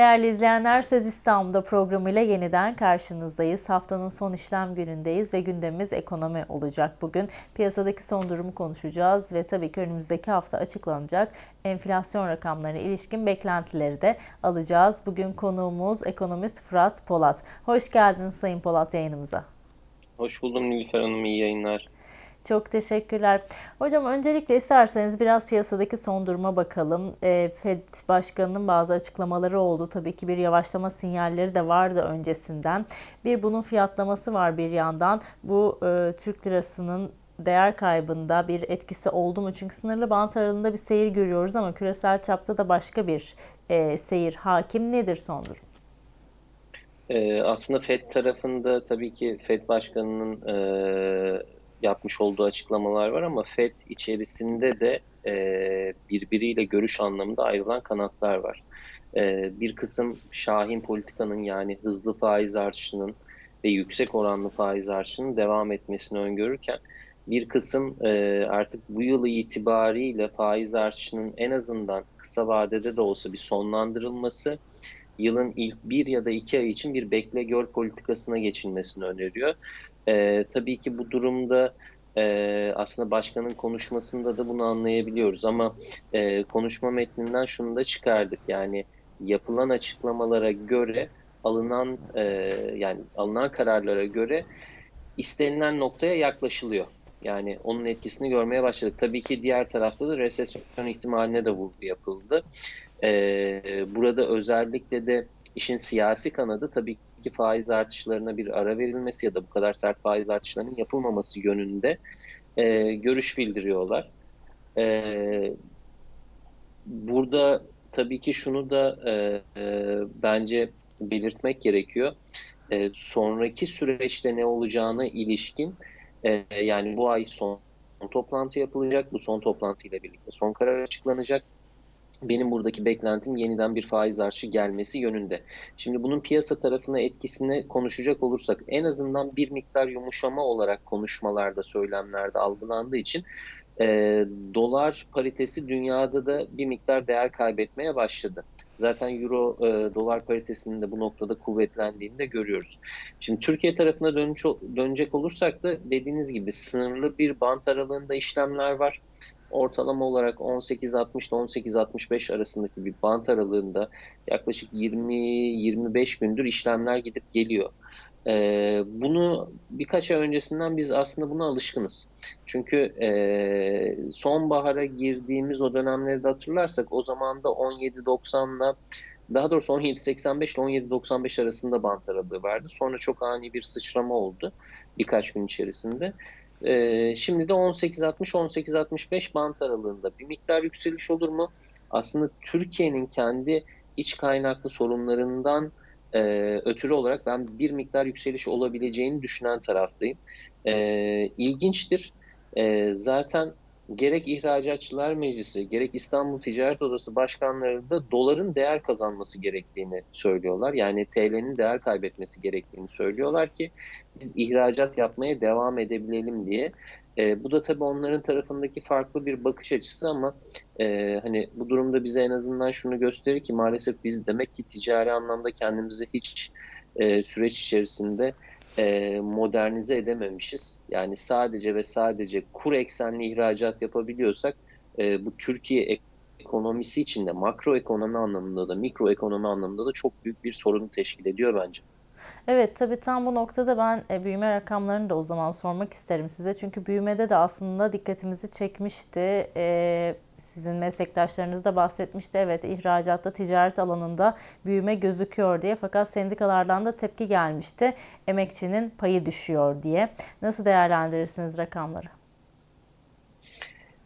Değerli izleyenler Söz İstanbul'da programıyla yeniden karşınızdayız. Haftanın son işlem günündeyiz ve gündemimiz ekonomi olacak bugün. Piyasadaki son durumu konuşacağız ve tabii ki önümüzdeki hafta açıklanacak enflasyon rakamlarına ilişkin beklentileri de alacağız. Bugün konuğumuz ekonomist Fırat Polat. Hoş geldiniz Sayın Polat yayınımıza. Hoş buldum Nilüfer Hanım, iyi yayınlar. Çok teşekkürler. Hocam öncelikle isterseniz biraz piyasadaki son duruma bakalım. E, Fed Başkanı'nın bazı açıklamaları oldu. Tabii ki bir yavaşlama sinyalleri de vardı öncesinden. Bir bunun fiyatlaması var bir yandan. Bu e, Türk lirasının değer kaybında bir etkisi oldu mu? Çünkü sınırlı bant aralığında bir seyir görüyoruz ama küresel çapta da başka bir e, seyir hakim. Nedir son durum? Ee, aslında FED tarafında tabii ki FED Başkanı'nın e, yapmış olduğu açıklamalar var ama FED içerisinde de e, birbiriyle görüş anlamında ayrılan kanatlar var. E, bir kısım Şahin politikanın yani hızlı faiz artışının ve yüksek oranlı faiz artışının devam etmesini öngörürken bir kısım e, artık bu yıl itibariyle faiz artışının en azından kısa vadede de olsa bir sonlandırılması yılın ilk bir ya da iki ay için bir bekle gör politikasına geçilmesini öneriyor. E, tabii ki bu durumda e, aslında başkanın konuşmasında da bunu anlayabiliyoruz ama e, konuşma metninden şunu da çıkardık. Yani yapılan açıklamalara göre alınan e, yani alınan kararlara göre istenilen noktaya yaklaşılıyor. Yani onun etkisini görmeye başladık. Tabii ki diğer tarafta da resesyon ihtimaline de vurgu yapıldı. Ee, burada özellikle de işin siyasi kanadı tabii ki faiz artışlarına bir ara verilmesi ya da bu kadar sert faiz artışlarının yapılmaması yönünde e, görüş bildiriyorlar. E, burada tabii ki şunu da e, e, bence belirtmek gerekiyor. E, sonraki süreçte ne olacağına ilişkin e, yani bu ay son toplantı yapılacak. Bu son toplantı ile birlikte son karar açıklanacak benim buradaki beklentim yeniden bir faiz artışı gelmesi yönünde. Şimdi bunun piyasa tarafına etkisini konuşacak olursak en azından bir miktar yumuşama olarak konuşmalarda, söylemlerde algılandığı için e, dolar paritesi dünyada da bir miktar değer kaybetmeye başladı. Zaten euro e, dolar paritesinin de bu noktada kuvvetlendiğini de görüyoruz. Şimdi Türkiye tarafına dönüş, dönecek olursak da dediğiniz gibi sınırlı bir bant aralığında işlemler var ortalama olarak 18.60 ile 18.65 arasındaki bir bant aralığında yaklaşık 20-25 gündür işlemler gidip geliyor. Ee, bunu birkaç ay öncesinden biz aslında buna alışkınız. Çünkü e, sonbahara girdiğimiz o dönemleri de hatırlarsak o zaman da 17.90 ile daha doğrusu 17.85 ile 17.95 arasında bant aralığı vardı. Sonra çok ani bir sıçrama oldu birkaç gün içerisinde. Ee, şimdi de 18.60-18.65 bant aralığında bir miktar yükseliş olur mu? Aslında Türkiye'nin kendi iç kaynaklı sorunlarından e, ötürü olarak ben bir miktar yükseliş olabileceğini düşünen taraftayım. E, ilginçtir. E, zaten gerek İhracatçılar Meclisi, gerek İstanbul Ticaret Odası başkanları da doların değer kazanması gerektiğini söylüyorlar. Yani TL'nin değer kaybetmesi gerektiğini söylüyorlar ki biz ihracat yapmaya devam edebilelim diye. E, bu da tabii onların tarafındaki farklı bir bakış açısı ama e, hani bu durumda bize en azından şunu gösterir ki maalesef biz demek ki ticari anlamda kendimizi hiç e, süreç içerisinde e, modernize edememişiz. Yani sadece ve sadece kur eksenli ihracat yapabiliyorsak e, bu Türkiye ekonomisi içinde makro ekonomi anlamında da mikro ekonomi anlamında da çok büyük bir sorun teşkil ediyor bence. Evet tabii tam bu noktada ben e, büyüme rakamlarını da o zaman sormak isterim size. Çünkü büyümede de aslında dikkatimizi çekmişti. E, sizin meslektaşlarınız da bahsetmişti. Evet ihracatta, ticaret alanında büyüme gözüküyor diye. Fakat sendikalardan da tepki gelmişti. Emekçinin payı düşüyor diye. Nasıl değerlendirirsiniz rakamları?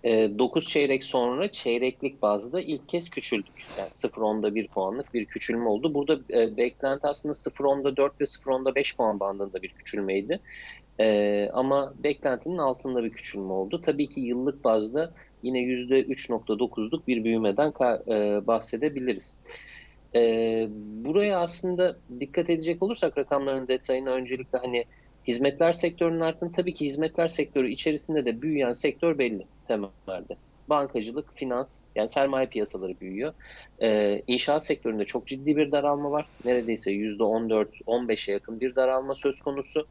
9 çeyrek sonra çeyreklik bazda ilk kez küçüldük. Yani 0.10'da 1 puanlık bir küçülme oldu. Burada e, beklenti aslında 0.10'da 4 ve 0.10'da 5 puan bandında bir küçülmeydi. E, ama beklentinin altında bir küçülme oldu. Tabii ki yıllık bazda yine %3.9'luk bir büyümeden e, bahsedebiliriz. E, buraya aslında dikkat edecek olursak rakamların detayına öncelikle hani Hizmetler sektörünün arttığını tabii ki hizmetler sektörü içerisinde de büyüyen sektör belli temelde. bankacılık, finans yani sermaye piyasaları büyüyor. Ee, inşaat sektöründe çok ciddi bir daralma var. Neredeyse %14-15'e yakın bir daralma söz konusu.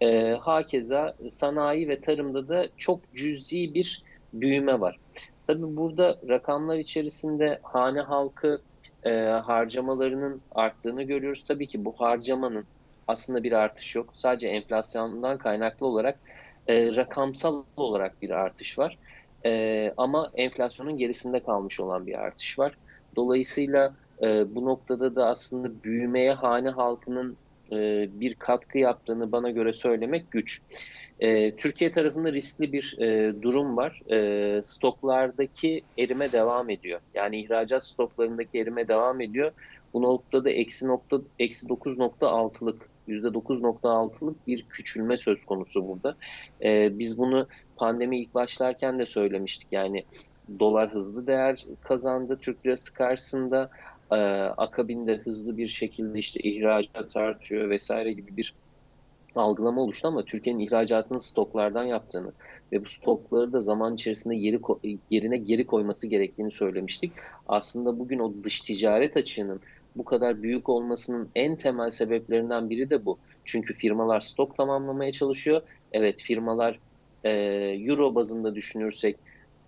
Ee, hakeza sanayi ve tarımda da çok cüzi bir büyüme var. Tabii burada rakamlar içerisinde hane halkı e, harcamalarının arttığını görüyoruz. Tabii ki bu harcamanın aslında bir artış yok. Sadece enflasyondan kaynaklı olarak e, rakamsal olarak bir artış var. E, ama enflasyonun gerisinde kalmış olan bir artış var. Dolayısıyla e, bu noktada da aslında büyümeye hane halkının e, bir katkı yaptığını bana göre söylemek güç. E, Türkiye tarafında riskli bir e, durum var. E, stoklardaki erime devam ediyor. Yani ihracat stoklarındaki erime devam ediyor. Bu noktada eksi nokta eksi 9.6'lık %9.6'lık bir küçülme söz konusu burada. E, biz bunu pandemi ilk başlarken de söylemiştik. Yani dolar hızlı değer kazandı Türk lirası karşısında. E, akabinde hızlı bir şekilde işte ihracat artıyor vesaire gibi bir algılama oluştu ama Türkiye'nin ihracatını stoklardan yaptığını ve bu stokları da zaman içerisinde yeri yerine geri koyması gerektiğini söylemiştik. Aslında bugün o dış ticaret açığının bu kadar büyük olmasının en temel sebeplerinden biri de bu. Çünkü firmalar stok tamamlamaya çalışıyor. Evet firmalar e, euro bazında düşünürsek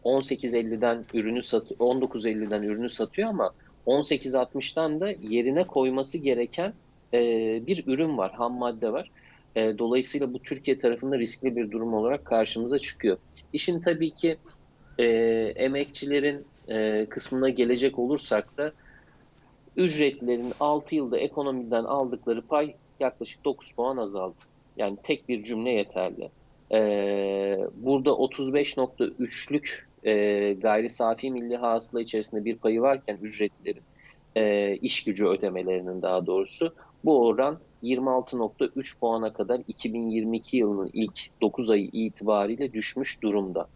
18.50'den ürünü sat 19.50'den ürünü satıyor ama 18.60'dan da yerine koyması gereken e, bir ürün var, ham madde var. E, dolayısıyla bu Türkiye tarafında riskli bir durum olarak karşımıza çıkıyor. İşin tabii ki e, emekçilerin e, kısmına gelecek olursak da ücretlerin 6 yılda ekonomiden aldıkları pay yaklaşık 9 puan azaldı. Yani tek bir cümle yeterli. Ee, burada 35.3'lük e, gayri safi milli hasıla içerisinde bir payı varken ücretlerin, e, iş gücü ödemelerinin daha doğrusu bu oran 26.3 puana kadar 2022 yılının ilk 9 ayı itibariyle düşmüş durumda.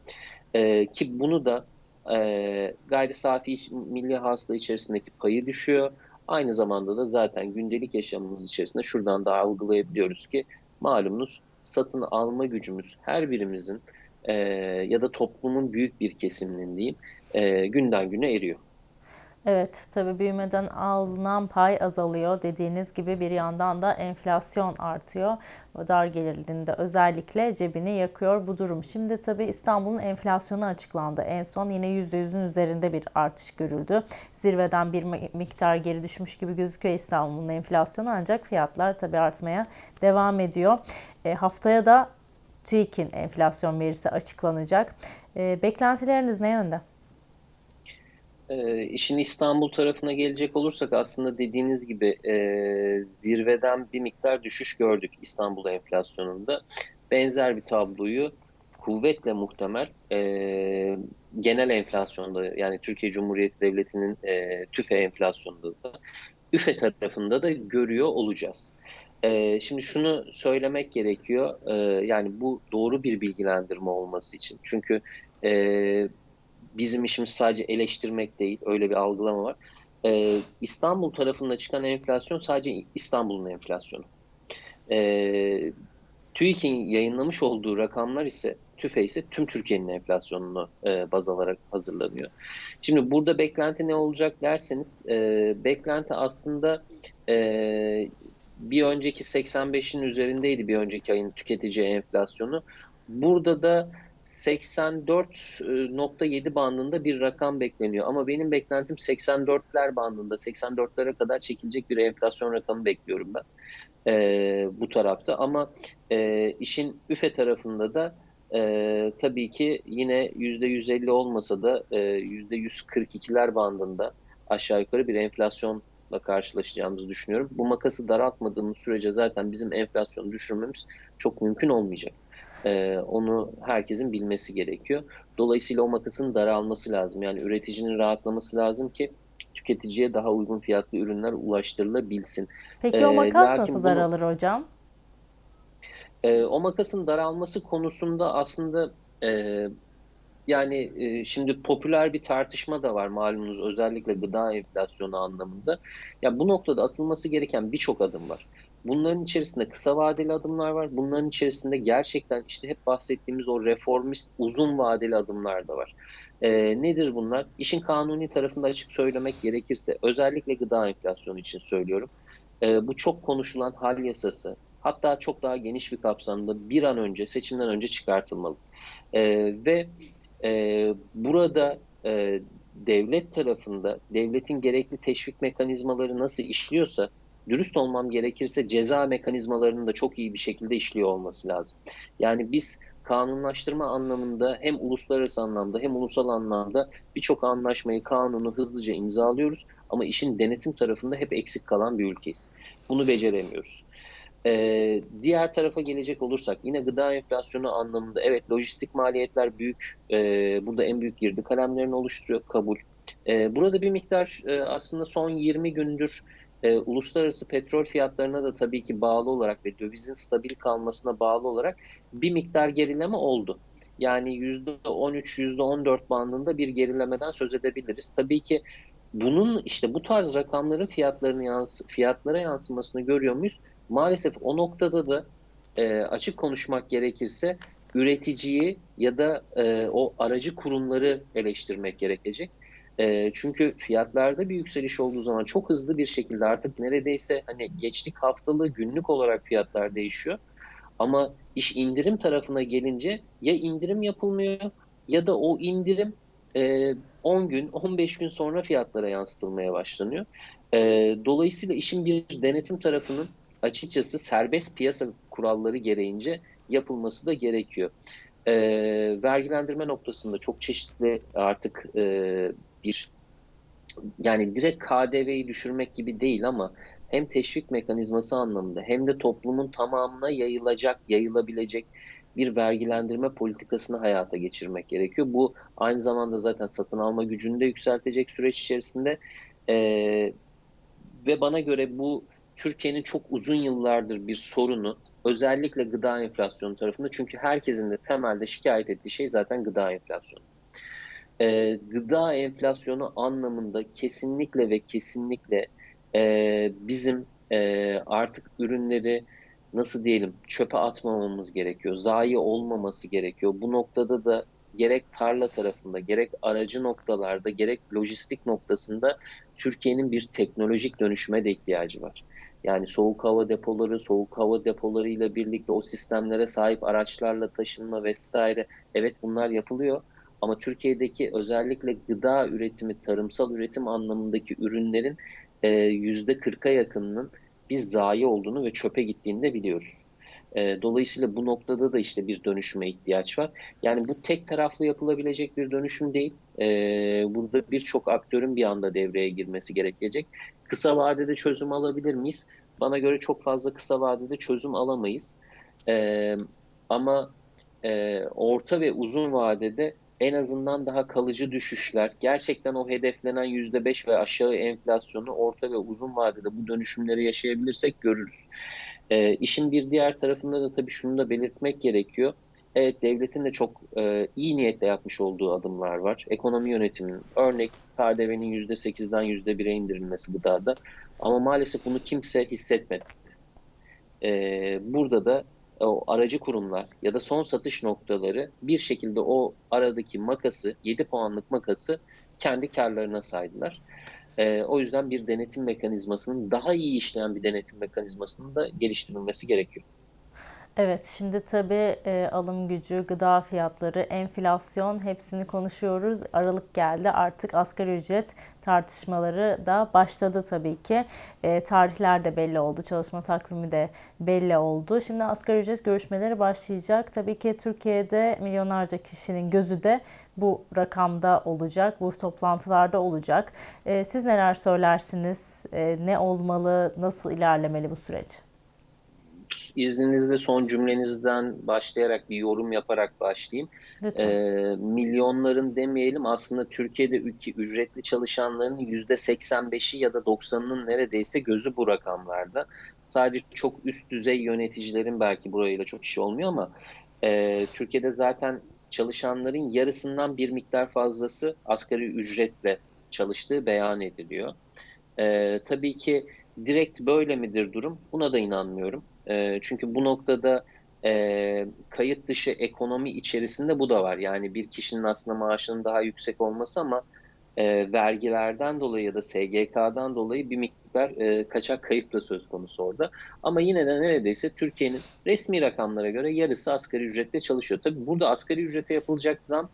E, ki bunu da e, gayri safi milli hasıla içerisindeki payı düşüyor. Aynı zamanda da zaten gündelik yaşamımız içerisinde şuradan da algılayabiliyoruz ki malumunuz satın alma gücümüz her birimizin e, ya da toplumun büyük bir kesiminin diyeyim e, günden güne eriyor. Evet, tabii büyümeden alınan pay azalıyor. Dediğiniz gibi bir yandan da enflasyon artıyor. Dar gelirlinde özellikle cebini yakıyor bu durum. Şimdi tabii İstanbul'un enflasyonu açıklandı. En son yine %100'ün üzerinde bir artış görüldü. Zirveden bir miktar geri düşmüş gibi gözüküyor İstanbul'un enflasyonu ancak fiyatlar tabii artmaya devam ediyor. E, haftaya da TÜİK'in enflasyon verisi açıklanacak. E, beklentileriniz ne yönde? E, işin İstanbul tarafına gelecek olursak aslında dediğiniz gibi e, zirveden bir miktar düşüş gördük İstanbul enflasyonunda. Benzer bir tabloyu kuvvetle muhtemel e, genel enflasyonda yani Türkiye Cumhuriyeti Devleti'nin e, TÜFE enflasyonunda da üfe tarafında da görüyor olacağız. E, şimdi şunu söylemek gerekiyor e, yani bu doğru bir bilgilendirme olması için çünkü e, bizim işimiz sadece eleştirmek değil. Öyle bir algılama var. Ee, İstanbul tarafında çıkan enflasyon sadece İstanbul'un enflasyonu. Ee, TÜİK'in yayınlamış olduğu rakamlar ise TÜFE ise tüm Türkiye'nin enflasyonunu e, baz alarak hazırlanıyor. Şimdi burada beklenti ne olacak derseniz e, beklenti aslında e, bir önceki 85'in üzerindeydi bir önceki ayın tüketici enflasyonu. Burada da 84.7 bandında bir rakam bekleniyor. Ama benim beklentim 84'ler bandında, 84'lere kadar çekilecek bir enflasyon rakamı bekliyorum ben e, bu tarafta. Ama e, işin üfe tarafında da e, tabii ki yine %150 olmasa da e, %142'ler bandında aşağı yukarı bir enflasyonla karşılaşacağımızı düşünüyorum. Bu makası daraltmadığımız sürece zaten bizim enflasyonu düşürmemiz çok mümkün olmayacak. Ee, onu herkesin bilmesi gerekiyor. Dolayısıyla o makasın daralması lazım. Yani üreticinin rahatlaması lazım ki tüketiciye daha uygun fiyatlı ürünler ulaştırılabilsin. Peki o Ee, makas lakin nasıl bunu- daralır hocam? E, o makasın daralması konusunda aslında e, yani e, şimdi popüler bir tartışma da var malumunuz özellikle gıda enflasyonu anlamında. Ya bu noktada atılması gereken birçok adım var. Bunların içerisinde kısa vadeli adımlar var. Bunların içerisinde gerçekten işte hep bahsettiğimiz o reformist uzun vadeli adımlar da var. E, nedir bunlar? İşin kanuni tarafında açık söylemek gerekirse, özellikle gıda enflasyonu için söylüyorum. E, bu çok konuşulan hal yasası, hatta çok daha geniş bir kapsamda bir an önce, seçimden önce çıkartılmalı. E, ve e, burada e, devlet tarafında, devletin gerekli teşvik mekanizmaları nasıl işliyorsa, dürüst olmam gerekirse ceza mekanizmalarının da çok iyi bir şekilde işliyor olması lazım. Yani biz kanunlaştırma anlamında hem uluslararası anlamda hem ulusal anlamda birçok anlaşmayı, kanunu hızlıca imzalıyoruz ama işin denetim tarafında hep eksik kalan bir ülkeyiz. Bunu beceremiyoruz. Ee, diğer tarafa gelecek olursak yine gıda enflasyonu anlamında evet lojistik maliyetler büyük. Ee, burada en büyük girdi kalemlerini oluşturuyor kabul. Ee, burada bir miktar e, aslında son 20 gündür e, uluslararası petrol fiyatlarına da tabii ki bağlı olarak ve dövizin stabil kalmasına bağlı olarak bir miktar gerileme oldu. Yani %13, %14 bandında bir gerilemeden söz edebiliriz. Tabii ki bunun işte bu tarz rakamların fiyatlarını yansı, fiyatlara yansımasını görüyor muyuz? Maalesef o noktada da e, açık konuşmak gerekirse üreticiyi ya da e, o aracı kurumları eleştirmek gerekecek. E, çünkü fiyatlarda bir yükseliş olduğu zaman çok hızlı bir şekilde artık neredeyse hani geçtik haftalı günlük olarak fiyatlar değişiyor. Ama iş indirim tarafına gelince ya indirim yapılmıyor ya da o indirim e, 10 gün, 15 gün sonra fiyatlara yansıtılmaya başlanıyor. E, dolayısıyla işin bir denetim tarafının açıkçası serbest piyasa kuralları gereğince yapılması da gerekiyor. E, vergilendirme noktasında çok çeşitli artık e, bir yani direkt KDV'yi düşürmek gibi değil ama hem teşvik mekanizması anlamında hem de toplumun tamamına yayılacak, yayılabilecek bir vergilendirme politikasını hayata geçirmek gerekiyor. Bu aynı zamanda zaten satın alma gücünü de yükseltecek süreç içerisinde ee, ve bana göre bu Türkiye'nin çok uzun yıllardır bir sorunu özellikle gıda enflasyonu tarafında çünkü herkesin de temelde şikayet ettiği şey zaten gıda enflasyonu. Ee, gıda enflasyonu anlamında kesinlikle ve kesinlikle e, bizim e, artık ürünleri nasıl diyelim çöpe atmamamız gerekiyor. Zayi olmaması gerekiyor. Bu noktada da gerek tarla tarafında, gerek aracı noktalarda, gerek lojistik noktasında Türkiye'nin bir teknolojik dönüşüme de ihtiyacı var. Yani soğuk hava depoları, soğuk hava depoları ile birlikte o sistemlere sahip araçlarla taşınma vesaire evet bunlar yapılıyor. Ama Türkiye'deki özellikle gıda üretimi, tarımsal üretim anlamındaki ürünlerin yüzde 40'a yakınının biz zayi olduğunu ve çöpe gittiğini de biliyoruz. E, dolayısıyla bu noktada da işte bir dönüşüme ihtiyaç var. Yani bu tek taraflı yapılabilecek bir dönüşüm değil. E, burada birçok aktörün bir anda devreye girmesi gerekecek. Kısa vadede çözüm alabilir miyiz? Bana göre çok fazla kısa vadede çözüm alamayız. E, ama e, orta ve uzun vadede en azından daha kalıcı düşüşler, gerçekten o hedeflenen %5 ve aşağı enflasyonu orta ve uzun vadede bu dönüşümleri yaşayabilirsek görürüz. E, işin bir diğer tarafında da tabii şunu da belirtmek gerekiyor. Evet devletin de çok e, iyi niyetle yapmış olduğu adımlar var. Ekonomi yönetiminin örnek KDV'nin %8'den %1'e indirilmesi gıdada. Ama maalesef bunu kimse hissetmedi. E, burada da o aracı kurumlar ya da son satış noktaları bir şekilde o aradaki makası 7 puanlık makası kendi karlarına saydılar. E, o yüzden bir denetim mekanizmasının daha iyi işleyen bir denetim mekanizmasının da geliştirilmesi gerekiyor. Evet, şimdi tabii e, alım gücü, gıda fiyatları, enflasyon hepsini konuşuyoruz. Aralık geldi artık asgari ücret tartışmaları da başladı tabii ki. E, tarihler de belli oldu, çalışma takvimi de belli oldu. Şimdi asgari ücret görüşmeleri başlayacak. Tabii ki Türkiye'de milyonlarca kişinin gözü de bu rakamda olacak, bu toplantılarda olacak. E, siz neler söylersiniz? E, ne olmalı, nasıl ilerlemeli bu süreç? İzninizle son cümlenizden başlayarak bir yorum yaparak başlayayım. Ee, milyonların demeyelim aslında Türkiye'de ücretli çalışanların yüzde 85'i ya da 90'ının neredeyse gözü bu rakamlarda. Sadece çok üst düzey yöneticilerin belki burayla çok işi olmuyor ama e, Türkiye'de zaten çalışanların yarısından bir miktar fazlası asgari ücretle çalıştığı beyan ediliyor. E, tabii ki direkt böyle midir durum? Buna da inanmıyorum. E, çünkü bu noktada e, kayıt dışı ekonomi içerisinde bu da var. Yani bir kişinin aslında maaşının daha yüksek olması ama e, vergilerden dolayı ya da SGK'dan dolayı bir miktar e, kaçak kayıp da söz konusu orada. Ama yine de neredeyse Türkiye'nin resmi rakamlara göre yarısı asgari ücretle çalışıyor. Tabii burada asgari ücrete yapılacak zam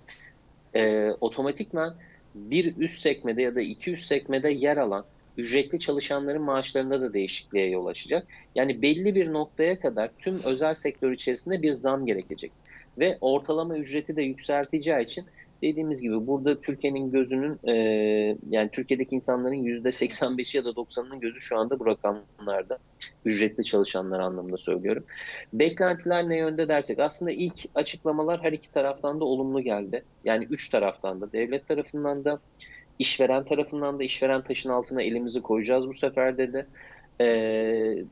e, otomatikman bir üst sekmede ya da iki üst sekmede yer alan ücretli çalışanların maaşlarında da değişikliğe yol açacak. Yani belli bir noktaya kadar tüm özel sektör içerisinde bir zam gerekecek. Ve ortalama ücreti de yükselteceği için dediğimiz gibi burada Türkiye'nin gözünün e, yani Türkiye'deki insanların yüzde 85'i ya da 90'ının gözü şu anda bu rakamlarda. Ücretli çalışanlar anlamında söylüyorum. Beklentiler ne yönde dersek aslında ilk açıklamalar her iki taraftan da olumlu geldi. Yani üç taraftan da devlet tarafından da işveren tarafından da işveren taşın altına elimizi koyacağız bu sefer dedi. E,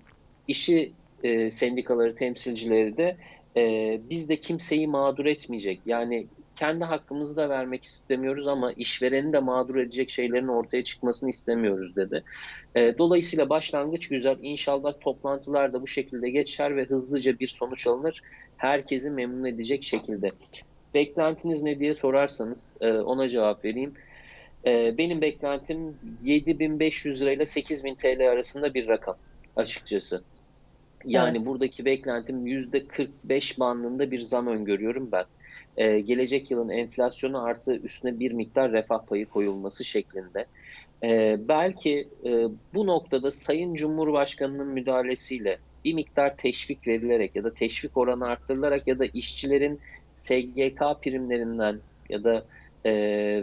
işi e, sendikaları temsilcileri de e, biz de kimseyi mağdur etmeyecek. Yani kendi hakkımızı da vermek istemiyoruz ama işvereni de mağdur edecek şeylerin ortaya çıkmasını istemiyoruz dedi. E, dolayısıyla başlangıç güzel. İnşallah toplantılar da bu şekilde geçer ve hızlıca bir sonuç alınır. Herkesi memnun edecek şekilde. Beklentiniz ne diye sorarsanız e, ona cevap vereyim. E, benim beklentim 7500 lirayla 8000 TL arasında bir rakam açıkçası. Yani Evet. buradaki beklentim %45 bandında bir zam öngörüyorum ben. Ee, gelecek yılın enflasyonu artı üstüne bir miktar refah payı koyulması şeklinde. Ee, belki e, bu noktada Sayın Cumhurbaşkanı'nın müdahalesiyle bir miktar teşvik verilerek ya da teşvik oranı arttırılarak ya da işçilerin SGK primlerinden ya da e,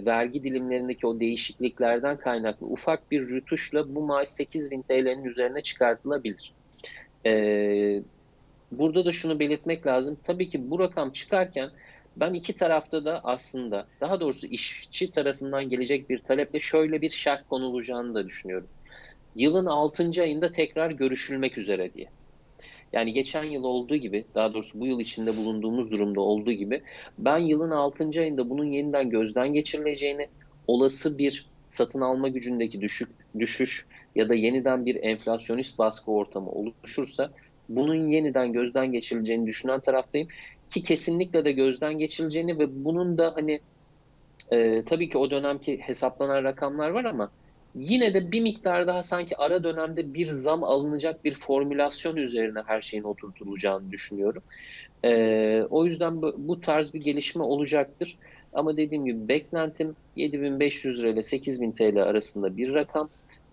vergi dilimlerindeki o değişikliklerden kaynaklı ufak bir rütuşla bu maaş 8000 TL'nin üzerine çıkartılabilir. Ee, burada da şunu belirtmek lazım. Tabii ki bu rakam çıkarken ben iki tarafta da aslında daha doğrusu işçi tarafından gelecek bir taleple şöyle bir şart konulacağını da düşünüyorum. Yılın 6. ayında tekrar görüşülmek üzere diye. Yani geçen yıl olduğu gibi, daha doğrusu bu yıl içinde bulunduğumuz durumda olduğu gibi ben yılın 6. ayında bunun yeniden gözden geçirileceğini, olası bir satın alma gücündeki düşük düşüş ya da yeniden bir enflasyonist baskı ortamı oluşursa bunun yeniden gözden geçirileceğini düşünen taraftayım ki kesinlikle de gözden geçirileceğini ve bunun da hani e, tabii ki o dönemki hesaplanan rakamlar var ama yine de bir miktar daha sanki ara dönemde bir zam alınacak bir formülasyon üzerine her şeyin oturtulacağını düşünüyorum. E, o yüzden bu, bu tarz bir gelişme olacaktır. Ama dediğim gibi beklentim 7500 lira ile 8000 TL arasında bir rakam.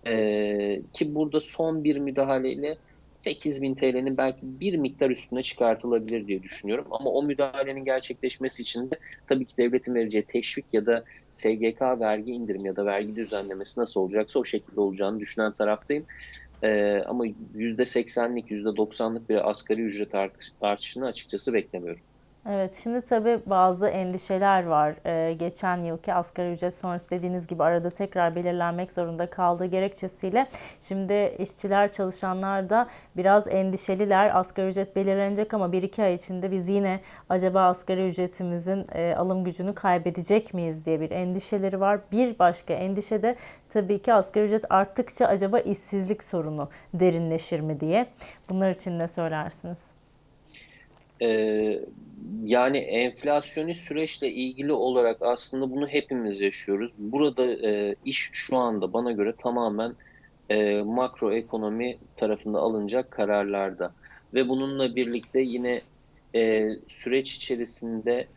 E, ki burada son bir müdahaleyle 8000 TL'nin belki bir miktar üstüne çıkartılabilir diye düşünüyorum. Ama o müdahalenin gerçekleşmesi için de tabii ki devletin vereceği teşvik ya da SGK vergi indirim ya da vergi düzenlemesi nasıl olacaksa o şekilde olacağını düşünen taraftayım. Ee, ama %80'lik, %90'lık bir asgari ücret artışını açıkçası beklemiyorum. Evet, şimdi tabii bazı endişeler var. Ee, geçen yılki asgari ücret sonrası dediğiniz gibi arada tekrar belirlenmek zorunda kaldığı gerekçesiyle şimdi işçiler, çalışanlar da biraz endişeliler. Asgari ücret belirlenecek ama 1-2 ay içinde biz yine acaba asgari ücretimizin e, alım gücünü kaybedecek miyiz diye bir endişeleri var. Bir başka endişe de tabii ki asgari ücret arttıkça acaba işsizlik sorunu derinleşir mi diye. Bunlar için ne söylersiniz? Ee, yani enflasyonist süreçle ilgili olarak aslında bunu hepimiz yaşıyoruz. Burada e, iş şu anda bana göre tamamen e, makro ekonomi tarafında alınacak kararlarda. Ve bununla birlikte yine e, süreç içerisinde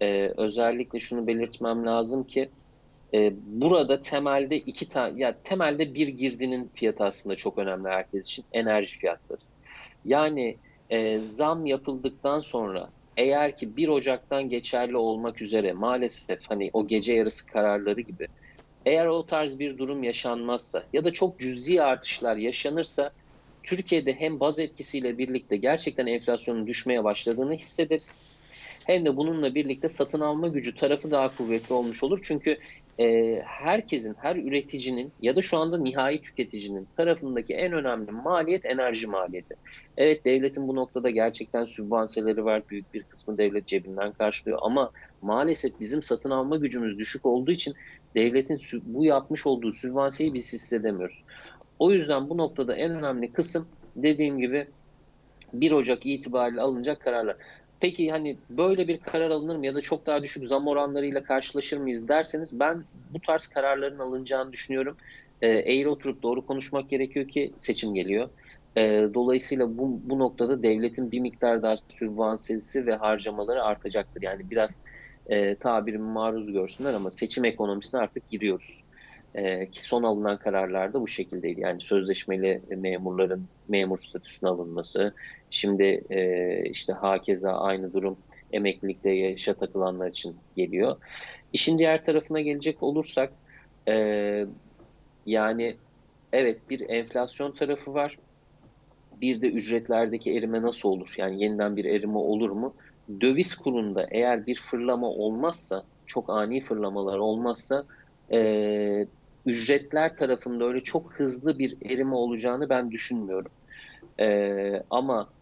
e, özellikle şunu belirtmem lazım ki e, burada temelde iki tane, ya temelde bir girdinin fiyatı aslında çok önemli herkes için enerji fiyatları. Yani e, zam yapıldıktan sonra eğer ki 1 Ocak'tan geçerli olmak üzere maalesef hani o gece yarısı kararları gibi eğer o tarz bir durum yaşanmazsa ya da çok cüzi artışlar yaşanırsa Türkiye'de hem baz etkisiyle birlikte gerçekten enflasyonun düşmeye başladığını hissederiz. Hem de bununla birlikte satın alma gücü tarafı daha kuvvetli olmuş olur. Çünkü e, herkesin, her üreticinin ya da şu anda nihai tüketicinin tarafındaki en önemli maliyet enerji maliyeti. Evet devletin bu noktada gerçekten sübvanseleri var. Büyük bir kısmı devlet cebinden karşılıyor ama maalesef bizim satın alma gücümüz düşük olduğu için devletin bu yapmış olduğu sübvanseyi biz hissedemiyoruz. O yüzden bu noktada en önemli kısım dediğim gibi 1 Ocak itibariyle alınacak kararlar. Peki hani böyle bir karar alınır mı ya da çok daha düşük zam oranlarıyla karşılaşır mıyız derseniz ben bu tarz kararların alınacağını düşünüyorum. E, eğri oturup doğru konuşmak gerekiyor ki seçim geliyor. E, dolayısıyla bu, bu noktada devletin bir miktar daha sübvansiyesi ve harcamaları artacaktır. Yani biraz e, tabirimi maruz görsünler ama seçim ekonomisine artık giriyoruz. E, ki son alınan kararlarda bu şekildeydi. Yani sözleşmeli memurların memur statüsüne alınması, şimdi e, işte hakeza aynı durum emeklilikte yaşa takılanlar için geliyor. İşin diğer tarafına gelecek olursak e, yani evet bir enflasyon tarafı var. Bir de ücretlerdeki erime nasıl olur? Yani yeniden bir erime olur mu? Döviz kurunda eğer bir fırlama olmazsa, çok ani fırlamalar olmazsa e, ücretler tarafında öyle çok hızlı bir erime olacağını ben düşünmüyorum. E, ama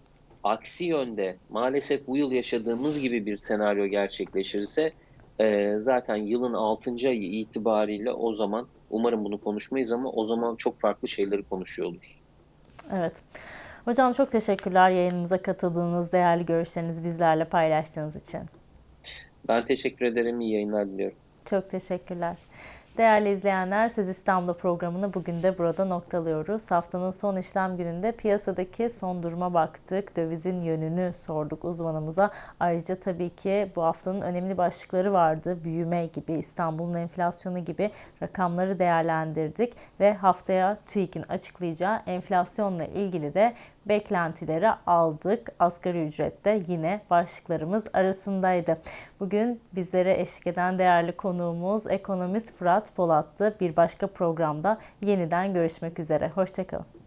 aksi yönde maalesef bu yıl yaşadığımız gibi bir senaryo gerçekleşirse e, zaten yılın 6. ayı itibariyle o zaman umarım bunu konuşmayız ama o zaman çok farklı şeyleri konuşuyor oluruz. Evet. Hocam çok teşekkürler yayınımıza katıldığınız, değerli görüşlerinizi bizlerle paylaştığınız için. Ben teşekkür ederim. İyi yayınlar diliyorum. Çok teşekkürler. Değerli izleyenler, Söz İstanbul programını bugün de burada noktalıyoruz. Haftanın son işlem gününde piyasadaki son duruma baktık. Dövizin yönünü sorduk uzmanımıza. Ayrıca tabii ki bu haftanın önemli başlıkları vardı. Büyüme gibi, İstanbul'un enflasyonu gibi rakamları değerlendirdik. Ve haftaya TÜİK'in açıklayacağı enflasyonla ilgili de beklentileri aldık. Asgari ücrette yine başlıklarımız arasındaydı. Bugün bizlere eşlik eden değerli konuğumuz ekonomist Fırat Polat'tı. Bir başka programda yeniden görüşmek üzere. Hoşçakalın.